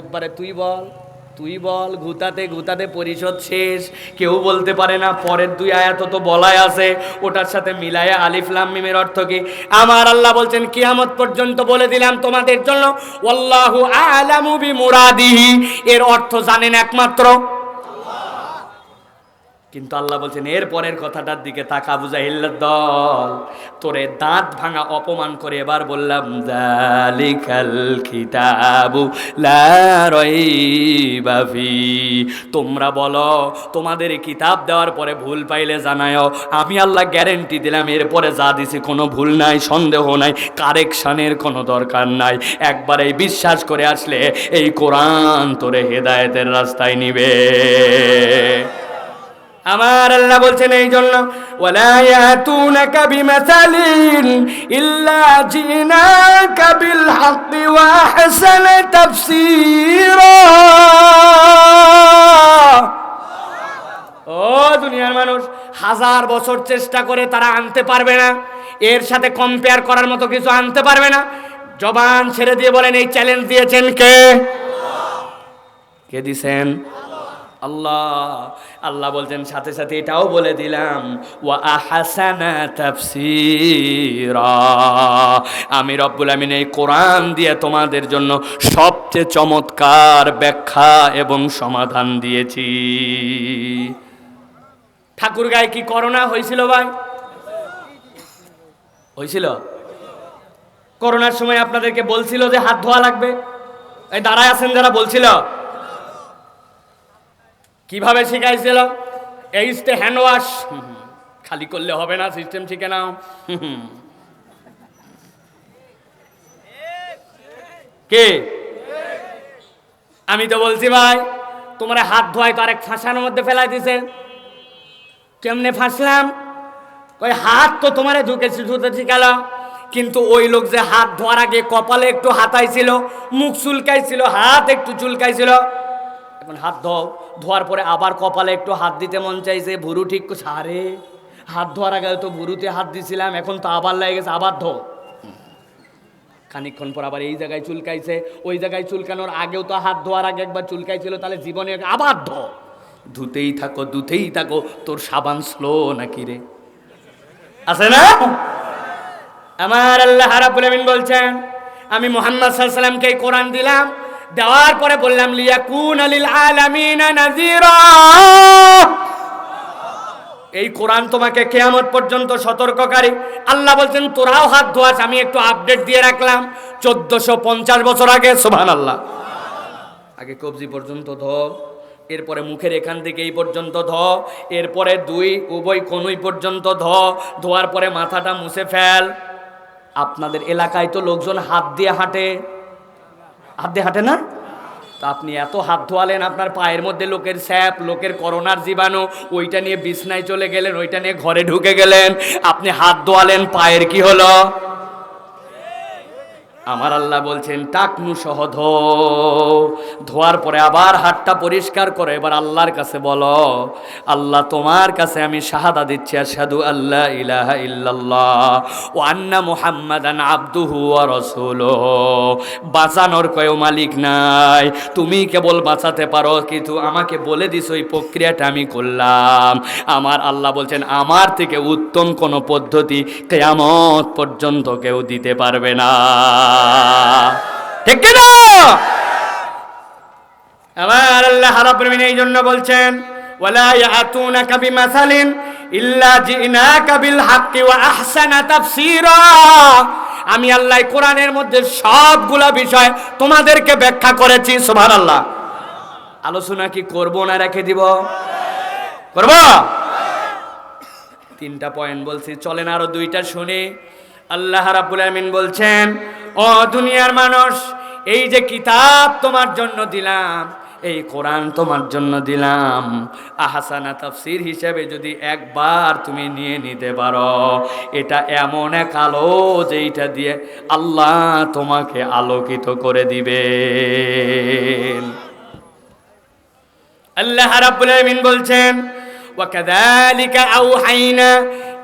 উদ্বারে তুই বল তুই বল, ঘুতাতে ঘুতাতে পরিষদ শেষ। কেউ বলতে পারে না, পরের দুই আয়াত তো বলাই আছে। ওটার সাথে মিলায়া আলিফলাম মিমের অর্থ কি? আমার আল্লাহ বলছেন, কিয়ামত পর্যন্ত বলে দিলাম তোমাদের জন্য আল্লাহু আলামু বিমুরাদিহি। এর অর্থ জানেন একমাত্র কিন্তু আল্লাহ বলছেন, এর পরের কথাটার দিকে তাকা বুঝা বুঝাইল্লার দল। তোরে দাঁত ভাঙা অপমান করে এবার বললাম জালিকাল কিতাবু লা তোমরা বলো, তোমাদের কিতাব দেওয়ার পরে ভুল পাইলে জানায়ও। আমি আল্লাহ গ্যারেন্টি দিলাম এরপরে যা দিছি কোনো ভুল নাই, সন্দেহ নাই, কারেকশানের কোনো দরকার নাই। একবার এই বিশ্বাস করে আসলে এই কোরআন তোরে হেদায়েতের রাস্তায় নিবে। আমার আল্লাহ বলছেন এই জন্য ওয়ালা ইয়াতুনাকা বিমাসালিন ইল্লা জিনাকা বিল হাক্কি ওয়া আহসানা তাফসীরা। ও দুনিয়ার মানুষ, হাজার বছর চেষ্টা করে তারা আনতে পারবে না, এর সাথে কম্পেয়ার করার মতো কিছু আনতে পারবে না। জবান ছেড়ে দিয়ে বলেন, এই চ্যালেঞ্জ দিয়েছেন কে? কে দিছেন? আল্লাহ আল্লাহ বলছেন, সাথে সাথে এটাও বলে দিলাম, ওয়া আহাসানা তাফসীরা। আমি রব্বুল আমিন এই কোরআন দিয়ে তোমাদের জন্য সবচেয়ে চমৎকার ব্যাখ্যা এবং সমাধান দিয়েছি। ঠাকুর গায়ে কি করোনা হয়েছিল ভাই? হয়েছিল? করোনার সময় আপনাদেরকে বলছিল যে হাত ধোয়া লাগবে। এই দাঁড়ায় আছেন যারা বলছিল কীভাবে শিখাইছিল? এই হ্যান্ড ওয়াশ খালি করলে হবে না সিস্টেম শিখে নাও। কে? আমি তো বলছি ভাই, তোমার হাত ধোয়াই তো আরেক ফাঁসানোর মধ্যে ফেলাই দিছে। কেমনে ফাঁসলাম? ওই হাত তো তোমারে ধুকে ধুতে শিখাল। কিন্তু ওই লোক যে হাত ধোয়ার আগে কপালে একটু হাতাইছিল, মুখ চুলকাইছিল, হাত একটু চুলকাইছিল এখন হাত ধোও ধোয়ার পরে আবার কপালে একটু হাত দিতে মন চাইছে ভুরু ঠিক সারে হাত ধোয়ার আগে তো ভুরুতে হাত দিছিলাম, এখন তো আবার লেগে গেছে, আবার ধো খানিকক্ষণ পর আবার এই জায়গায় চুলকাইছে, ওই জায়গায় চুলকানোর আগেও তো হাত ধোয়ার আগে একবার চুলকাইছিল, তাহলে জীবনে আবার ধো ধুতেই থাকো ধুতেই থাকো, তোর সাবান স্লো নাকি রে? আছে না? আমার আল্লাহ আমিন বলছেন, আমি মোহাম্মদ সাল্লামকে কোরআন দিলাম দেওয়ার পরে বললাম লিয়া লিয়াকুন আলিল আলামিনা নাযীরা। এই কোরআন তোমাকে কেয়ামত পর্যন্ত সতর্ককারী। আল্লাহ বলছেন, তোরাও হাত ধোয়াস, আমি একটু আপডেট দিয়ে রাখলাম। চোদ্দশো পঞ্চাশ বছর আগে সোভান আল্লাহ আগে কবজি পর্যন্ত ধ এরপরে মুখের এখান থেকে এই পর্যন্ত ধ এরপরে দুই উভয় কনুই পর্যন্ত ধ ধোয়ার পরে মাথাটা মুছে ফেল। আপনাদের এলাকায় তো লোকজন হাত দিয়ে হাঁটে। হাত দিয়ে হাঁটে না? তা আপনি এত হাত ধোয়ালেন আপনার পায়ের মধ্যে লোকের স্যাপ, লোকের করোনার জীবাণু, ওইটা নিয়ে বিছনায় চলে গেলেন, ওইটা নিয়ে ঘরে ঢুকে গেলেন। আপনি হাত ধোয়ালেন, পায়ের কি হলো? আমার আল্লাহ বলছেন, টাকনু সহ ধো ধোয়ার পরে আবার হাতটা পরিষ্কার করে। এবার আল্লাহর কাছে বলো, আল্লাহ তোমার কাছে আমি শাহাদা দিচ্ছি সাধু আল্লাহ ইলাহা ইল্লাল্লাহ ও আন্না মুহাম্মাদান আবদুহু ওয়া রাসূলুহু। বাঁচানোর কেউ মালিক নাই। তুমি কেবল বাঁচাতে পারো, কিন্তু আমাকে বলে দিস ওই প্রক্রিয়াটা আমি করলাম। আমার আল্লাহ বলছেন, আমার থেকে উত্তম কোনো পদ্ধতি কেয়ামত পর্যন্ত কেউ দিতে পারবে না। ঠিক আল্লাহ আলামিন এই জন্য বলছেন আমি আল্লাহ কোরআনের মধ্যে সবগুলা বিষয় তোমাদেরকে ব্যাখ্যা করেছি, সুবহানাল্লাহ। আলোচনা কি করব না রেখে দিব? করব? তিনটা পয়েন্ট বলছি, চলেন আরও দুইটা শুনি। আল্লাহ রাবুল আমিন বলছেন, ও দুনিয়ার মানুষ, এই যে কিতাব তোমার জন্য দিলাম, এই কোরআন তোমার জন্য দিলাম, আহাসানা তাফসির হিসেবে যদি একবার তুমি নিয়ে নিতে পারো, এটা এমন এক আলো যেইটা দিয়ে আল্লাহ তোমাকে আলোকিত করে দিবে আল্লাহ রাবুল আমিন বলছেন ওয়াকাদালিকা আউহাইনা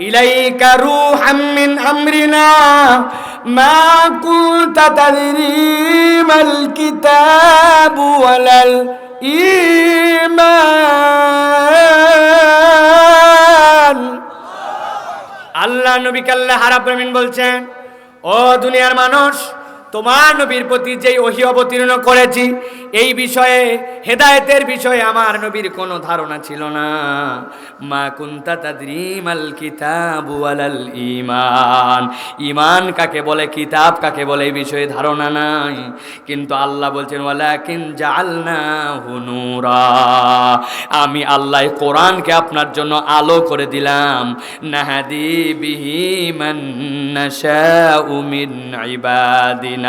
إليك روحا من أمرنا মা কুনতা তাদরি মাল কিতাব ওয়ালাল ঈমান আল্লাহ নবী কাল্লা হারাপ্রমিন বলছেন ও দুনিয়ার মানুষ তোমার নবীর প্রতি যেই ওহি অবতীর্ণ করেছি, এই বিষয়ে, হেদায়েতের বিষয়ে আমার নবীর কোনো ধারণা ছিল না। মা কুন্তা তাদরিম আল কিতাব ওয়ালাল ঈমান। ঈমান কাকে বলে, কিতাব কাকে বলে, এই বিষয়ে ধারণা নাই। কিন্তু আল্লাহ বলছেন, ওয়ালাকিন জাআলনাহু নূরা। আমি আল্লাহ কোরআনকে আপনার জন্য আলো করে দিলাম। নাহাদি বিহি মান নাশাউ মিন ইবাদিনা।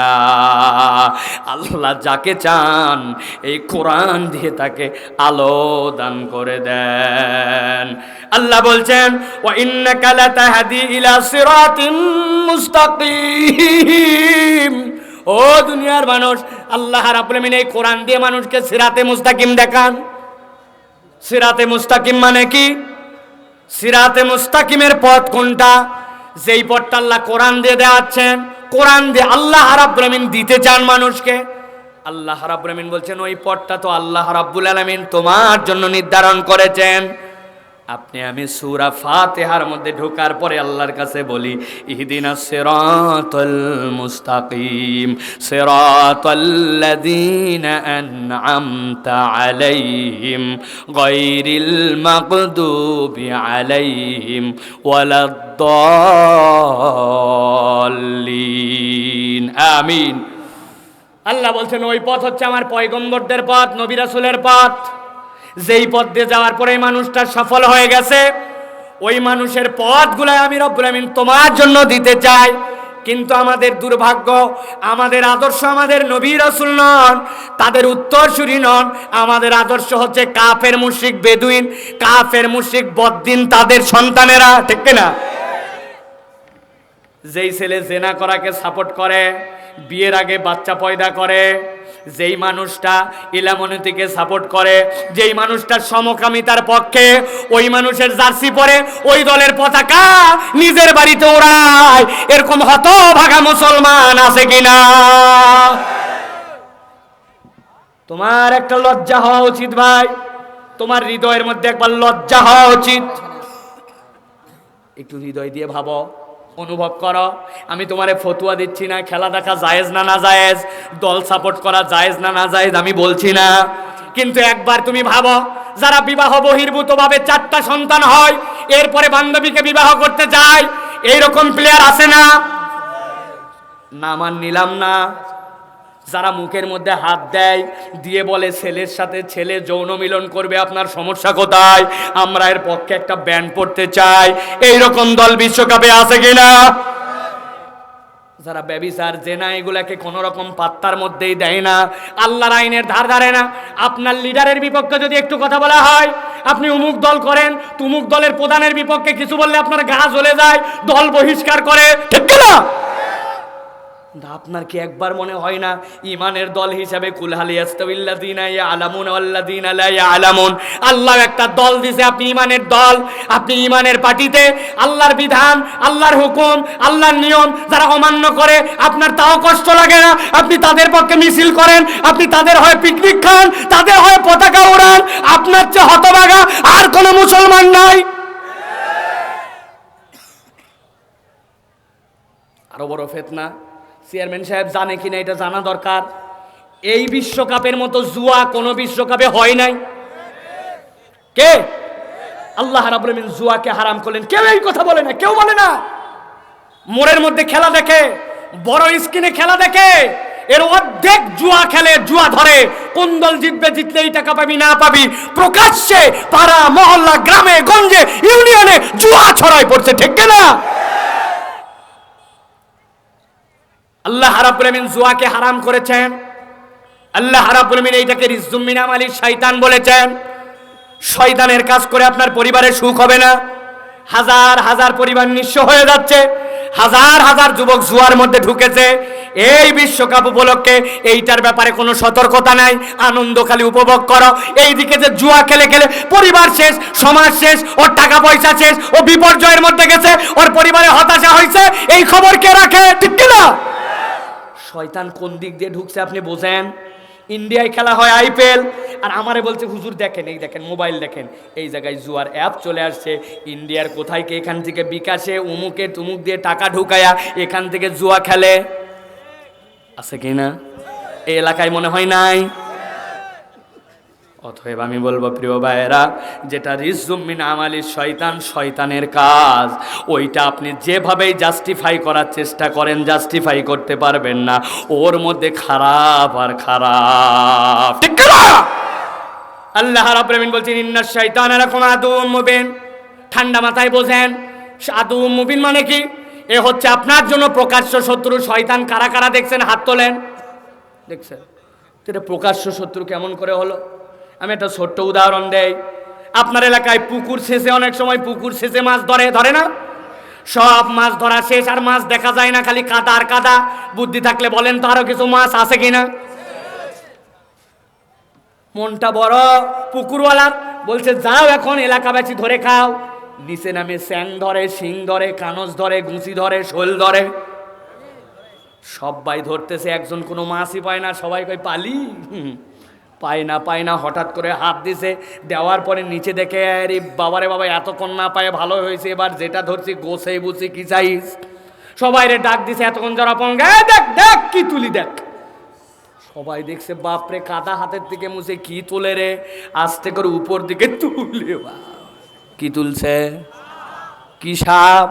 আল্লাহ যাকে চান, এই কোরআন দিয়ে তাকে আলো দান করে দেন। আল্লাহ বলছেন ওয়া ইন্নাকা লাতাহদি ইলা সিরাতিম মুস্তাকিম। ও দুনিয়ার মানুষ, আল্লাহ রাব্বুল আলামিন এই কোরআন দিয়ে মানুষকে সিরাতে মুস্তাকিম দেখান। সিরাতে মুস্তাকিম মানে কি? সিরাতে মুস্তাকিমের পথ কোনটা? যেই পথটা আল্লাহ কোরআন দিয়ে দেওয়াচ্ছেন কোরআন দিয়ে আল্লাহ রাব্বুল আলামিন দিতে চান মানুষকে? আল্লাহ রাব্বুল আলামিন বলছেন, ওই পথটা তো আল্লাহ রাব্বুল আলমিন তোমার জন্য নির্ধারণ করেছেন। আপনি আমি সূরা ফাতিহার মধ্যে ঢোকার পরে আল্লাহর কাছে বলি, ইহদিনা সিরাতাল মুস্তাকিম, সিরাতাল্লাযীনা আন'আমতা আলাইহিম গায়রিল মাগদুবি আলাইহিম ওয়ালাদ-দাল্লিন। আমিন। আল্লাহ বলছেন, ওই পথ হচ্ছে আমার পয়গম্বরদের পথ, নবী রাসূলের পথ। যেই পথ দিয়ে যাওয়ার পরে মানুষটা সফল হয়ে গেছে, ওই মানুষের পথগুলাই আমি রব্বুল আমিন তোমার জন্য দিতে চাই। কিন্তু আমাদের দুর্ভাগ্য, আমাদের আদর্শ আমাদের নবী রসুল নন, তাদের উত্তরসূরি নন। আমাদের আদর্শ হচ্ছে কাফের মুশিক বেদুইন। কাফের মুশিক বদ্দিন তাদের সন্তানেরা, ঠিক না? যেই ছেলে জেনা করাকে সাপোর্ট করে, বিয়ের আগে বাচ্চা পয়দা করে যেই মানুষটা ইলামনিতিকে সাপোর্ট করে, যেই মানুষটার সমকামিতার পক্ষে, ওই মানুষের জার্সি পরে ওই দলের পতাকা নিজের বাড়িতে ওড়ায় এরকম হতভাগা মুসলমান আছে কিনা? তোমার একটা লজ্জা হওয়া উচিত ভাই। তোমার হৃদয়ের মধ্যে একবার লজ্জা হওয়া উচিত। একটু হৃদয় দিয়ে ভাবো। অনুভব করো। আমি তোমারে ফতুয়া দিচ্ছি না, খেলা দেখা জায়েজ না না জায়েজ, দল সাপোর্ট করা জায়েজ না না জায়েজ, আমি বলছি না। কিন্তু একবার তুমি ভাবো, যারা বিবাহ বহির্ভূত ভাবে চারটা সন্তান হয়, এরপরে বান্ধবীকে বিবাহ করতে যায়, এইরকম প্লেয়ার আছে না? না আমার নিলাম না। যারা মুখের মধ্যে হাত দেয়, দিয়ে বলে, ছেলের সাথে ছেলে যৌন মিলন করবে, আপনার সমস্যা কোথায়? আমরা এর পক্ষে একটা ব্যান পড়তে চাই। এই রকম দল বিশ্বকাপে আছে কিনা? যারা ব্যবিচার, জেনা, এগুলাকে কোনো রকম পাত্তার মধ্যেই দেয় না। আল্লাহর আইনের ধার ধারে না। আপনার লিডারের বিপক্ষে যদি একটু কথা বলা হয়, আপনি উমুক দল করেন, তুমুক দলের প্রধানের বিপক্ষে কিছু বললে আপনার গা জ্বলে যায়, দল বহিষ্কার করে। ঠিক না কিন্তু আপনার কি একবার মনে হয় না ইমানের দল হিসাবে ইয়ালামুন আল্লাহ একটা দল দিছে, আপনি ইমানের দল, আপনি ইমানের পার্টিতে। আল্লাহর বিধান, আল্লাহর হুকুম, আল্লাহর নিয়ম যারা অমান্য করে, আপনার তাও কষ্ট লাগে না। আপনি তাদের পক্ষে মিছিল করেন, আপনি তাদের হয় পিকনিক খান, তাদের হয় পতাকা ওড়ান আপনার চেয়ে হতভাগা আর কোনো মুসলমান নাই। আরও বড় ফেতনা। চেয়ারম্যান সাহেব জানে কিনা, এটা জানা দরকার। এই বিশ্বকাপের মতো জুয়া কোনো বিশ্বকাপে হয় নাই। কে? আল্লাহ আলামিন জুয়াকে হারাম করলেন। কেউ এই কথা বলে না, কেউ বলে না। মোড়ের মধ্যে খেলা দেখে, বড় স্ক্রিনে খেলা দেখে, এর অর্ধেক জুয়া খেলে জুয়া ধরে। কোন দল জিতবে, জিতলে এই টাকা পাবি, না পাবি, প্রকাশ্যে পাড়া, মহল্লা, গ্রামে, গঞ্জে, ইউনিয়নে জুয়া ছড়াই পড়ছে, ঠিক না আল্লাহ আমিন জুয়াকে হারাম করেছেন। আল্লাহ রাব্বুল আমিন এইটাকে রিজুম মিনাম আলী শয়তান বলেছেন। শয়তানের কাজ করে আপনার পরিবারের সুখ হবে না। হাজার হাজার পরিবার নিঃস্ব হয়ে যাচ্ছে। হাজার হাজার যুবক জুয়ার মধ্যে ঢুকেছে। এই বিশ্বকাপ উপলক্ষে এইটার ব্যাপারে কোনো সতর্কতা নাই। আনন্দ খালি উপভোগ করো। এইদিকে যে জুয়া খেলে খেলে পরিবার শেষ, সমাজ শেষ, ওর টাকা পয়সা শেষ, ও বিপর্যয়ের মধ্যে গেছে, ওর পরিবারে হতাশা হয়েছে, এই খবর কে রাখে? ঠিক কি না শয়তান কোন দিক দিয়ে ঢুকছে আপনি বোঝেন? ইন্ডিয়ায় খেলা হয় আইপিএল। আর আমারে বলছে, হুজুর দেখেন, এই দেখেন, মোবাইল দেখেন, এই জায়গায় জুয়ার অ্যাপ চলে আসছে। ইন্ডিয়ার কোথায় কে এখান থেকে বিকাশে উমুকে তুমুক দিয়ে টাকা ঢুকায়া এখান থেকে জুয়া খেলে। আছে কি না? এই এলাকায় মনে হয় নাই? অতএব আমি বলব, প্রিয় ভাইয়েরা, যেটা রিজুমিন আমালি শয়তান, শয়তানের কাজ, ওইটা আপনি যেভাবেই জাস্টিফাই করার চেষ্টা করেন জাস্টিফাই করতে পারবেন না। ওর মধ্যে খারাপ আর খারাপ। ঠিক? আল্লাহ রাব্বুল আলামিন বলছেন, ইন্না শাইতান লাকুম আদুউম মুবিন। ঠান্ডা মাথায় বোঝেন, আদুউম মুবিন মানে কি? এ হচ্ছে আপনার জন্য প্রকাশ্য শত্রু, শয়তান কারা কারা দেখছেন? হাত তোলেন। দেখছেন? এটা প্রকাশ্য শত্রু কেমন করে হলো? আমি একটা ছোট্ট উদাহরণ দেই। আপনার এলাকায় পুকুর শেষে অনেক সময় পুকুর শেষে মাছ ধরে ধরে না? সব মাছ ধরা শেষ আর মাছ দেখা যায় না, খালি কাদা আর কাদা। বুদ্ধি থাকলে বলেন তো আরও কিছু মাছ আছে কিনা? মনটা বড়, পুকুরওয়ালার বলছে, যাও এখন এলাকাবাসী ধরে খাও। নিচে নামে স্যাং ধরে, শিং ধরে কানস ধরে গুঁচি ধরে, শোল ধরে। সবাই ধরতেছে, একজন কোনো মাছই পায় না, সবাই কই পালি? পায় না পায় না হঠাৎ করে হাত দিছে। দেওয়ার পরে নিচে দেখে, আরে বাবারে বাবা এতক্ষণ না পায়ে ভালো হয়েছে, এবার যেটা ধরছি গোছে বুঝি কি চাইস? সবাই রে ডাক দিছে, এতক্ষণ যারা পঙ্গা দেখ দেখ কি তুলি, দেখ। সবাই দেখছে, বাপরে, কাদা হাতের দিকে মুছে কি তোলে রে? আস্তে করে উপর দিকে তুলে কি তুলছে? কি সাপ?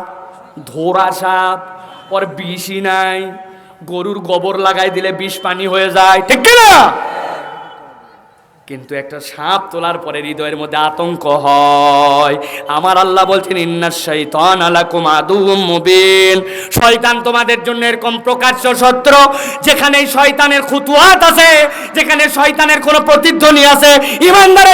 ধোরা সাপ? ওর বিষই নাই। গরুর গোবর লাগাই দিলে বিষ পানি হয়ে যায়। ঠিক না কিন্তু একটা সাপ তোলার পরে হৃদয়ের মধ্যে আতঙ্ক হয়। আমার আল্লাহ বলছেন ইন্নার শৈতান আলাকুম আদুম মুবিন। শয়তান তোমাদের জন্য এরকম প্রকাশ্য শত্রু যেখানে শয়তানের খুতুয়াত আছে, যেখানে শয়তানের কোনো প্রতিধ্বনি আছে, ইমানদারের